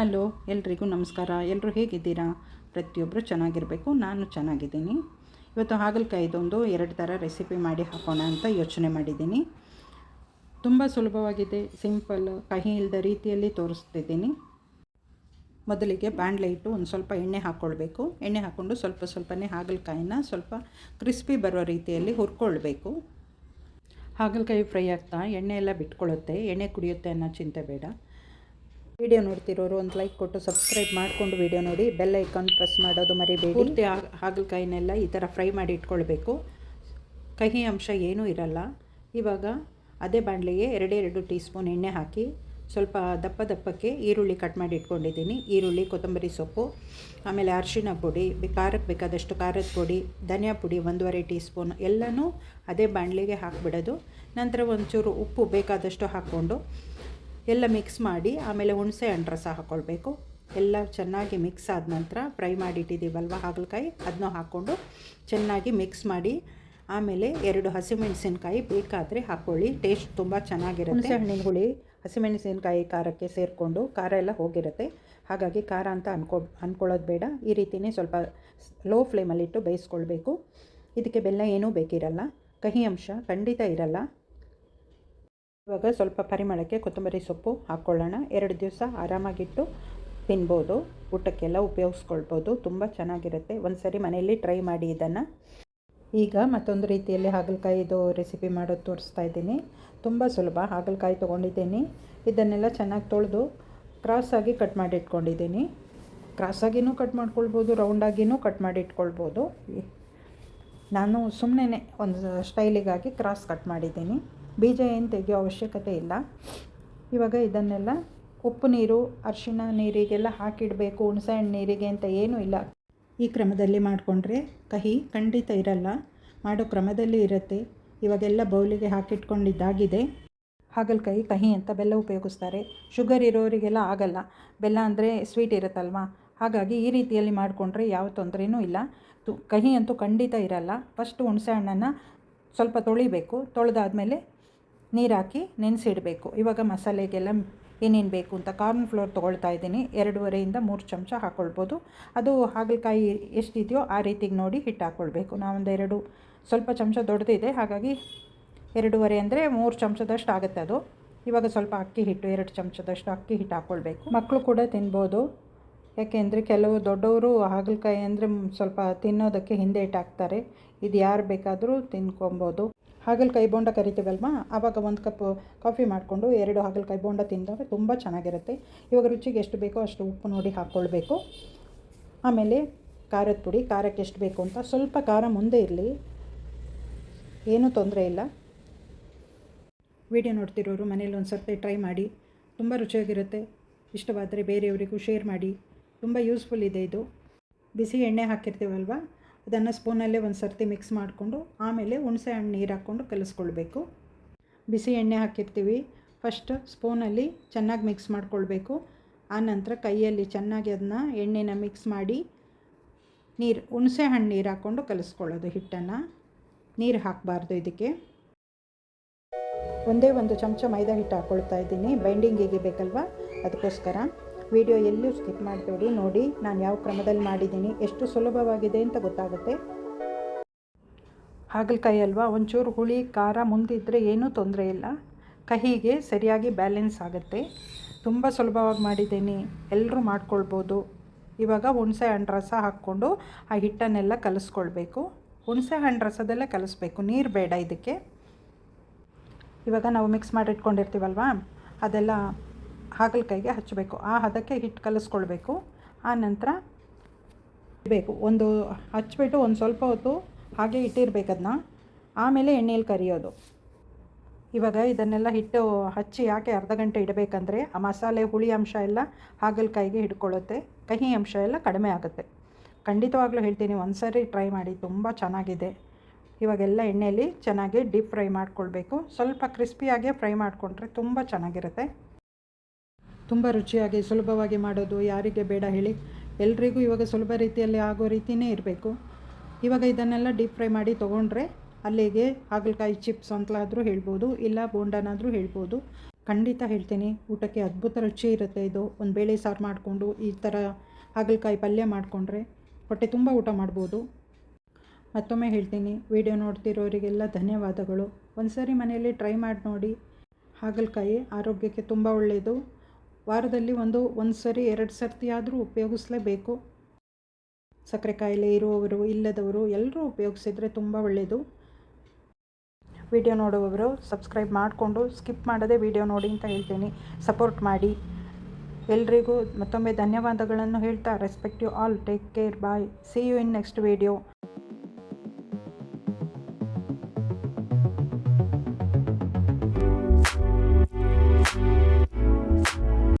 Hello, ಎಲ್ರಿಗೂ ನಮಸ್ಕಾರ. ಎಲ್ಲರೂ ಹೇಗಿದ್ದೀರಾ? ಪ್ರತಿಯೊಬ್ಬರು ಚೆನ್ನಾಗಿರಬೇಕು, ನಾನು ಚೆನ್ನಾಗಿದ್ದೀನಿ. ಇವತ್ತು ಹಾಗಲಕಾಯಿದೊಂದು ಎರಡು ಥರ ರೆಸಿಪಿ ಮಾಡಿ ಹಾಕೋಣ ಅಂತ ಯೋಚನೆ ಮಾಡಿದ್ದೀನಿ. ತುಂಬ ಸುಲಭವಾಗಿದೆ, ಸಿಂಪಲ್, ಕಹಿ ಇಲ್ಲದ ರೀತಿಯಲ್ಲಿ ತೋರಿಸ್ತಿದ್ದೀನಿ. ಮೊದಲಿಗೆ ಬಾಣಲೆ ಇಟ್ಟು ಒಂದು ಸ್ವಲ್ಪ ಎಣ್ಣೆ ಹಾಕ್ಕೊಳ್ಬೇಕು. ಎಣ್ಣೆ ಹಾಕ್ಕೊಂಡು ಸ್ವಲ್ಪ ಸ್ವಲ್ಪನೇ ಹಾಗಲಕಾಯಿನ ಸ್ವಲ್ಪ ಕ್ರಿಸ್ಪಿ ಬರೋ ರೀತಿಯಲ್ಲಿ ಹುರ್ಕೊಳ್ಬೇಕು. ಹಾಗಲಕಾಯಿ ಫ್ರೈ ಆಗ್ತಾ, ಎಣ್ಣೆ ಎಲ್ಲ ಬಿಟ್ಕೊಳ್ಳುತ್ತೆ ಎಣ್ಣೆ ಕುಡಿಯುತ್ತೆ ಅನ್ನೋ ಚಿಂತೆ ಬೇಡ. ವಿಡಿಯೋ ನೋಡ್ತಿರೋರು ಒಂದು ಲೈಕ್ ಕೊಟ್ಟು ಸಬ್ಸ್ಕ್ರೈಬ್ ಮಾಡಿಕೊಂಡು ವಿಡಿಯೋ ನೋಡಿ. ಬೆಲ್ ಐಕಾನ್ ಪ್ರೆಸ್ ಮಾಡೋದು ಮರಿಬೇಡಿ. ಪೂರ್ತಿ ಹಾಗಲಕಾಯಿನೆಲ್ಲ ಈ ಥರ ಫ್ರೈ ಮಾಡಿ ಇಟ್ಕೊಳ್ಬೇಕು. ಕಹಿ ಅಂಶ ಏನೂ ಇರಲ್ಲ. ಇವಾಗ ಅದೇ ಬಾಣಲೆಗೆ ಎರಡೆರಡು ಟೀ ಸ್ಪೂನ್ ಎಣ್ಣೆ ಹಾಕಿ ಸ್ವಲ್ಪ ದಪ್ಪ ದಪ್ಪಕ್ಕೆ ಈರುಳ್ಳಿ ಕಟ್ ಮಾಡಿ ಇಟ್ಕೊಂಡಿದ್ದೀನಿ. ಈರುಳ್ಳಿ, ಕೊತ್ತಂಬರಿ ಸೊಪ್ಪು, ಆಮೇಲೆ ಅರಿಶಿಣ ಪುಡಿ ಖಾರಕ್ಕೆ ಬೇಕಾದಷ್ಟು ಖಾರದ ಪುಡಿ, ಧನಿಯಾ ಪುಡಿ ಒಂದೂವರೆ ಟೀ ಸ್ಪೂನ್ ಎಲ್ಲನೂ ಅದೇ ಬಾಣಲೆಗೆ ಹಾಕಿಬಿಡೋದು. ನಂತರ ಒಂಚೂರು ಉಪ್ಪು ಬೇಕಾದಷ್ಟು ಹಾಕ್ಕೊಂಡು ಎಲ್ಲ ಮಿಕ್ಸ್ ಮಾಡಿ, ಆಮೇಲೆ ಹುಣಸೆ ಹಣ್ಣು ರಸ ಹಾಕ್ಕೊಳ್ಬೇಕು ಎಲ್ಲ ಚೆನ್ನಾಗಿ ಮಿಕ್ಸ್ ಆದ ನಂತರ ಫ್ರೈ ಮಾಡಿಟ್ಟಿದ್ದೀವಲ್ವ ಹಾಗಲಕಾಯಿ ಅದನ್ನ ಹಾಕ್ಕೊಂಡು ಚೆನ್ನಾಗಿ ಮಿಕ್ಸ್ ಮಾಡಿ, ಆಮೇಲೆ ಎರಡು ಹಸಿಮೆಣಸಿನ್ಕಾಯಿ ಬೇಕಾದರೆ ಹಾಕ್ಕೊಳ್ಳಿ. ಟೇಸ್ಟ್ ತುಂಬ ಚೆನ್ನಾಗಿರುತ್ತೆ. ಹುಣಸೆ ಹಣ್ಣಿನ ಹುಳಿ, ಹಸಿಮೆಣಸಿನ್ಕಾಯಿ ಖಾರಕ್ಕೆ ಸೇರಿಕೊಂಡು ಖಾರ ಎಲ್ಲ ಹೋಗಿರುತ್ತೆ. ಹಾಗಾಗಿ ಖಾರ ಅಂತ ಅನ್ಕೊ ಅಂದ್ಕೊಳ್ಳೋದು ಬೇಡ. ಈ ರೀತಿಯೇ ಸ್ವಲ್ಪ ಲೋ ಫ್ಲೇಮಲ್ಲಿಟ್ಟು ಬೇಯಿಸ್ಕೊಳ್ಬೇಕು. ಇದಕ್ಕೆ ಬೆಲ್ಲ ಏನೂ ಬೇಕಿರಲ್ಲ. ಕಹಿ ಅಂಶ ಖಂಡಿತ ಇರಲ್ಲ. ಇವಾಗ ಸ್ವಲ್ಪ ಪರಿಮಳಕ್ಕೆ ಕೊತ್ತಂಬರಿ ಸೊಪ್ಪು ಹಾಕ್ಕೊಳ್ಳೋಣ ಎರಡು ದಿವಸ ಆರಾಮಾಗಿಟ್ಟು ತಿನ್ಬೋದು. ಊಟಕ್ಕೆಲ್ಲ ಉಪಯೋಗಿಸ್ಕೊಳ್ಬೋದು. ತುಂಬ ಚೆನ್ನಾಗಿರುತ್ತೆ. ಒಂದು ಸರಿ ಮನೆಯಲ್ಲಿ ಟ್ರೈ ಮಾಡಿ ಇದನ್ನು. ಈಗ ಮತ್ತೊಂದು ರೀತಿಯಲ್ಲಿ ಹಾಗಲಕಾಯಿದು ರೆಸಿಪಿ ಮಾಡೋದು ತೋರಿಸ್ತಾ ಇದ್ದೀನಿ. ತುಂಬ ಸುಲಭ. ಹಾಗಲಕಾಯಿ ತೊಗೊಂಡಿದ್ದೀನಿ. ಇದನ್ನೆಲ್ಲ ಚೆನ್ನಾಗಿ ತೊಳೆದು ಕ್ರಾಸಾಗಿ ಕಟ್ ಮಾಡಿ ಇಟ್ಕೊಂಡಿದ್ದೀನಿ. ಕ್ರಾಸಾಗಿನೂ ಕಟ್ ಮಾಡ್ಕೊಳ್ಬೋದು ರೌಂಡಾಗಿಯೂ ಕಟ್ ಮಾಡಿ ಇಟ್ಕೊಳ್ಬೋದು. ನಾನು ಸುಮ್ಮನೆ ಒಂದು ಸ್ಟೈಲಿಗಾಗಿ ಕ್ರಾಸ್ ಕಟ್ ಮಾಡಿದ್ದೀನಿ. ಬೀಜ ಏನು ತೆಗೆಯೋ ಅವಶ್ಯಕತೆ ಇಲ್ಲ. ಇವಾಗ ಇದನ್ನೆಲ್ಲ ಉಪ್ಪು ನೀರು, ಅರಿಶಿಣ ನೀರಿಗೆಲ್ಲ ಹಾಕಿಡಬೇಕು ಹುಣಸೆಹಣ್ಣು ನೀರಿಗೆ ಅಂತ ಏನೂ ಇಲ್ಲ. ಈ ಕ್ರಮದಲ್ಲಿ ಮಾಡಿಕೊಂಡ್ರೆ ಕಹಿ ಖಂಡಿತ ಇರಲ್ಲ. ಮಾಡೋ ಕ್ರಮದಲ್ಲಿ ಇರುತ್ತೆ. ಇವಾಗೆಲ್ಲ ಬೌಲಿಗೆ ಹಾಕಿಟ್ಕೊಂಡಿದ್ದಾಗಿದೆ. ಹಾಗಲಕಾಯಿ ಕಹಿ ಅಂತ ಬೆಲ್ಲ ಉಪಯೋಗಿಸ್ತಾರೆ. ಶುಗರ್ ಇರೋರಿಗೆಲ್ಲ ಆಗಲ್ಲ. ಬೆಲ್ಲ ಅಂದರೆ ಸ್ವೀಟ್ ಇರುತ್ತಲ್ವಾ? ಹಾಗಾಗಿ ಈ ರೀತಿಯಲ್ಲಿ ಮಾಡಿಕೊಂಡ್ರೆ ಯಾವ ತೊಂದರೆಯೂ ಇಲ್ಲ. ತು, ಕಹಿ ಅಂತೂ ಖಂಡಿತ ಇರಲ್ಲ. ಫಸ್ಟ್ ಹುಣಸೆ ಹಣ್ಣನ್ನು ಸ್ವಲ್ಪ ತೊಳಿಬೇಕು. ತೊಳೆದಾದ್ಮೇಲೆ ನೀರು ಹಾಕಿ ನೆನೆಸಿಡಬೇಕು. ಇವಾಗ ಮಸಾಲೆಗೆಲ್ಲ ಏನೇನು ಬೇಕು ಅಂತ ಕಾರ್ನ್ ಫ್ಲೋರ್ ತೊಗೊಳ್ತಾ ಇದ್ದೀನಿ. ಎರಡೂವರೆಯಿಂದ ಮೂರು ಚಮಚ ಹಾಕ್ಕೊಳ್ಬೋದು ಅದು ಹಾಗಲಕಾಯಿ ಎಷ್ಟಿದೆಯೋ ಆ ರೀತಿಗೆ ನೋಡಿ ಹಿಟ್ಟು ಹಾಕ್ಕೊಳ್ಬೇಕು ನಾವೊಂದು ಎರಡು ಸ್ವಲ್ಪ ಚಮಚ ದೊಡ್ಡದಿದೆ. ಹಾಗಾಗಿ ಎರಡೂವರೆ ಅಂದರೆ ಮೂರು ಚಮಚದಷ್ಟು ಆಗುತ್ತೆ ಅದು. ಇವಾಗ ಸ್ವಲ್ಪ ಅಕ್ಕಿ ಹಿಟ್ಟು, ಎರಡು ಚಮಚದಷ್ಟು ಅಕ್ಕಿ ಹಿಟ್ಟು ಹಾಕ್ಕೊಳ್ಬೇಕು ಮಕ್ಕಳು ಕೂಡ ತಿನ್ಬೋದು. ಯಾಕೆಂದರೆ ಕೆಲವು ದೊಡ್ಡವರು ಹಾಗಲಕಾಯಿ ಅಂದರೆ ಸ್ವಲ್ಪ ತಿನ್ನೋದಕ್ಕೆ ಹಿಂದೆ ಇಟ್ಟಾಕ್ತಾರೆ ಇದು ಯಾರು ಬೇಕಾದರೂ ತಿನ್ಕೊಬೋದು. ಹಾಗಲಕಾಯಿ ಬೋಂಡ ಕರಿತೀವಲ್ವ? ಆವಾಗ ಒಂದು ಕಪ್ ಕಾಫಿ ಮಾಡಿಕೊಂಡು ಎರಡು ಹಾಗಲಕಾಯಿ ಬೋಂಡ ತಿಂದಾಗ ತುಂಬ ಚೆನ್ನಾಗಿರುತ್ತೆ. ಇವಾಗ ರುಚಿಗೆ ಎಷ್ಟು ಬೇಕೋ ಅಷ್ಟು ಉಪ್ಪು ನೋಡಿ ಹಾಕ್ಕೊಳ್ಬೇಕು. ಆಮೇಲೆ ಖಾರದ ಪುಡಿ, ಖಾರಕ್ಕೆ ಎಷ್ಟು ಬೇಕು ಅಂತ ಸ್ವಲ್ಪ ಖಾರ ಮುಂದೆ ಇರಲಿ. ಏನೂ ತೊಂದರೆ ಇಲ್ಲ. ವಿಡಿಯೋ ನೋಡ್ತಿರೋರು ಮನೇಲಿ ಒಂದು ಸರ್ತಿ ಟ್ರೈ ಮಾಡಿ. ತುಂಬ ರುಚಿಯಾಗಿರುತ್ತೆ. ಇಷ್ಟವಾದರೆ ಬೇರೆಯವರಿಗೂ ಶೇರ್ ಮಾಡಿ. ತುಂಬ ಯೂಸ್ಫುಲ್ ಇದೆ ಇದು. ಬಿಸಿ ಎಣ್ಣೆ ಹಾಕಿರ್ತೀವಲ್ವ? ಅದನ್ನು ಸ್ಪೂನಲ್ಲೇ ಒಂದು ಸರ್ತಿ ಮಿಕ್ಸ್ ಮಾಡಿಕೊಂಡು ಆಮೇಲೆ ಹುಣಸೆ ಹಣ್ಣು ನೀರು ಹಾಕ್ಕೊಂಡು ಕಲಿಸ್ಕೊಳ್ಬೇಕು. ಬಿಸಿ ಎಣ್ಣೆ ಹಾಕಿರ್ತೀವಿ. ಫಸ್ಟ್ ಸ್ಪೂನಲ್ಲಿ ಚೆನ್ನಾಗಿ ಮಿಕ್ಸ್ ಮಾಡಿಕೊಳ್ಬೇಕು. ಆನಂತರ ಕೈಯಲ್ಲಿ ಚೆನ್ನಾಗಿ ಅದನ್ನ ಎಣ್ಣೆನ ಮಿಕ್ಸ್ ಮಾಡಿ ನೀರು, ಹುಣಸೆ ಹಣ್ಣು ನೀರು ಹಾಕ್ಕೊಂಡು ಕಲಿಸ್ಕೊಳ್ಳೋದು ಹಿಟ್ಟನ್ನು. ನೀರು ಹಾಕಬಾರ್ದು ಇದಕ್ಕೆ. ಒಂದೇ ಒಂದು ಚಮಚ ಮೈದಾ ಹಿಟ್ಟು ಹಾಕ್ಕೊಳ್ತಾ ಇದ್ದೀನಿ. ಬೈಂಡಿಂಗಿಗೆ ಬೇಕಲ್ವಾ? ಅದಕ್ಕೋಸ್ಕರ. ವಿಡಿಯೋ ಎಲ್ಲೂ ಸ್ಕಿಪ್ ಮಾಡಬೇಡಿ. ನೋಡಿ ನಾನು ಯಾವ ಕ್ರಮದಲ್ಲಿ ಮಾಡಿದ್ದೀನಿ, ಎಷ್ಟು ಸುಲಭವಾಗಿದೆ ಅಂತ ಗೊತ್ತಾಗುತ್ತೆ. ಹಾಗಲಕಾಯಿ ಅಲ್ವಾ, ಒಂಚೂರು ಹುಳಿ, ಖಾರ ಮುಂದಿದ್ದರೆ ಏನೂ ತೊಂದರೆ ಇಲ್ಲ. ಕಹಿಗೆ ಸರಿಯಾಗಿ ಬ್ಯಾಲೆನ್ಸ್ ಆಗುತ್ತೆ. ತುಂಬ ಸುಲಭವಾಗಿ ಮಾಡಿದ್ದೀನಿ. ಎಲ್ಲರೂ ಮಾಡ್ಕೊಳ್ಬೋದು. ಇವಾಗ ಹುಣಸೆ ಹಣ್ಣು ರಸ ಹಾಕ್ಕೊಂಡು ಆ ಹಿಟ್ಟನ್ನೆಲ್ಲ ಕಲಿಸ್ಕೊಳ್ಬೇಕು. ಹುಣಸೆ ಹಣ್ಣು ರಸದಲ್ಲೇ ಕಲಿಸ್ಬೇಕು. ನೀರು ಬೇಡ ಇದಕ್ಕೆ. ಇವಾಗ ನಾವು ಮಿಕ್ಸ್ ಮಾಡಿಟ್ಕೊಂಡಿರ್ತೀವಲ್ವಾ? ಅದೆಲ್ಲ ಹಾಗಲಕಾಯಿಗೆ ಹಚ್ಚಬೇಕು. ಆ ಹದಕ್ಕೆ ಹಿಟ್ಟು ಕಲಿಸ್ಕೊಳ್ಬೇಕು. ಆ ನಂತರ ಬೇಕು ಒಂದು ಹಚ್ಬಿಟ್ಟು ಒಂದು ಸ್ವಲ್ಪ ಹೊತ್ತು ಹಾಗೆ ಇಟ್ಟಿರಬೇಕು ಅದನ್ನ. ಆಮೇಲೆ ಎಣ್ಣೆಯಲ್ಲಿ ಕರಿಯೋದು. ಇವಾಗ ಇದನ್ನೆಲ್ಲ ಹಿಟ್ಟು ಹಚ್ಚಿ ಯಾಕೆ ಅರ್ಧ ಗಂಟೆ ಇಡಬೇಕಂದ್ರೆ ಆ ಮಸಾಲೆ ಹುಳಿ ಅಂಶ ಎಲ್ಲ ಹಾಗಲಕಾಯಿಗೆ ಹಿಡ್ಕೊಳ್ಳುತ್ತೆ. ಕಹಿ ಅಂಶ ಎಲ್ಲ ಕಡಿಮೆ ಆಗುತ್ತೆ. ಖಂಡಿತವಾಗ್ಲೂ ಹೇಳ್ತೀನಿ ಒಂದು ಸರಿ ಟ್ರೈ ಮಾಡಿ, ತುಂಬ ಚೆನ್ನಾಗಿದೆ. ಇವಾಗೆಲ್ಲ ಎಣ್ಣೆಯಲ್ಲಿ ಚೆನ್ನಾಗಿ ಡೀಪ್ ಫ್ರೈ ಮಾಡ್ಕೊಳ್ಬೇಕು. ಸ್ವಲ್ಪ ಕ್ರಿಸ್ಪಿಯಾಗೆ ಫ್ರೈ ಮಾಡಿಕೊಂಡ್ರೆ ತುಂಬ ಚೆನ್ನಾಗಿರುತ್ತೆ. ತುಂಬ ರುಚಿಯಾಗಿ ಸುಲಭವಾಗಿ ಮಾಡೋದು ಯಾರಿಗೆ ಬೇಡ ಹೇಳಿ. ಎಲ್ರಿಗೂ ಇವಾಗ ಸುಲಭ ರೀತಿಯಲ್ಲಿ ಆಗೋ ರೀತಿಯೇ ಇರಬೇಕು. ಇವಾಗ ಇದನ್ನೆಲ್ಲ ಡೀಪ್ ಫ್ರೈ ಮಾಡಿ ತೊಗೊಂಡ್ರೆ ಅಲ್ಲಿಗೆ ಹಾಗಲಕಾಯಿ ಚಿಪ್ಸ್ ಅಂತಲಾದರೂ ಹೇಳ್ಬೋದು, ಇಲ್ಲ ಬೋಂಡನಾದರೂ ಹೇಳ್ಬೋದು. ಖಂಡಿತ ಹೇಳ್ತೀನಿ, ಊಟಕ್ಕೆ ಅದ್ಭುತ ರುಚಿ ಇರುತ್ತೆ ಇದು. ಒಂದು ಬೇಳೆ ಸಾರು ಮಾಡಿಕೊಂಡು ಈ ಥರ ಹಾಗಲಕಾಯಿ ಪಲ್ಯ ಮಾಡಿಕೊಂಡ್ರೆ ಹೊಟ್ಟೆ ತುಂಬ ಊಟ ಮಾಡ್ಬೋದು. ಮತ್ತೊಮ್ಮೆ ಹೇಳ್ತೀನಿ, ವಿಡಿಯೋ ನೋಡ್ತಿರೋರಿಗೆಲ್ಲ ಧನ್ಯವಾದಗಳು. ಒಂದು ಸಾರಿ ಮನೆಯಲ್ಲಿ ಟ್ರೈ ಮಾಡಿ ನೋಡಿ, ಹಾಗಲಕಾಯಿ ಆರೋಗ್ಯಕ್ಕೆ ತುಂಬ ಒಳ್ಳೆಯದು. ವಾರದಲ್ಲಿ ಒಂದು ಒಂದು ಸರಿ, ಎರಡು ಸರ್ತಿ ಆದರೂ ಉಪಯೋಗಿಸ್ಲೇಬೇಕು. ಸಕ್ಕರೆ ಕಾಯಿಲೆ ಇರುವವರು, ಇಲ್ಲದವರು ಎಲ್ಲರೂ ಉಪಯೋಗಿಸಿದರೆ ತುಂಬ ಒಳ್ಳೆಯದು ವಿಡಿಯೋ ನೋಡುವವರು ಸಬ್ಸ್ಕ್ರೈಬ್ ಮಾಡಿಕೊಂಡು ಸ್ಕಿಪ್ ಮಾಡದೆ ವಿಡಿಯೋ ನೋಡಿ ಅಂತ ಹೇಳ್ತೀನಿ. ಸಪೋರ್ಟ್ ಮಾಡಿ. ಎಲ್ರಿಗೂ ಮತ್ತೊಮ್ಮೆ ಧನ್ಯವಾದಗಳನ್ನು ಹೇಳ್ತಾ, respect you all. Take care. Bye. See you in next video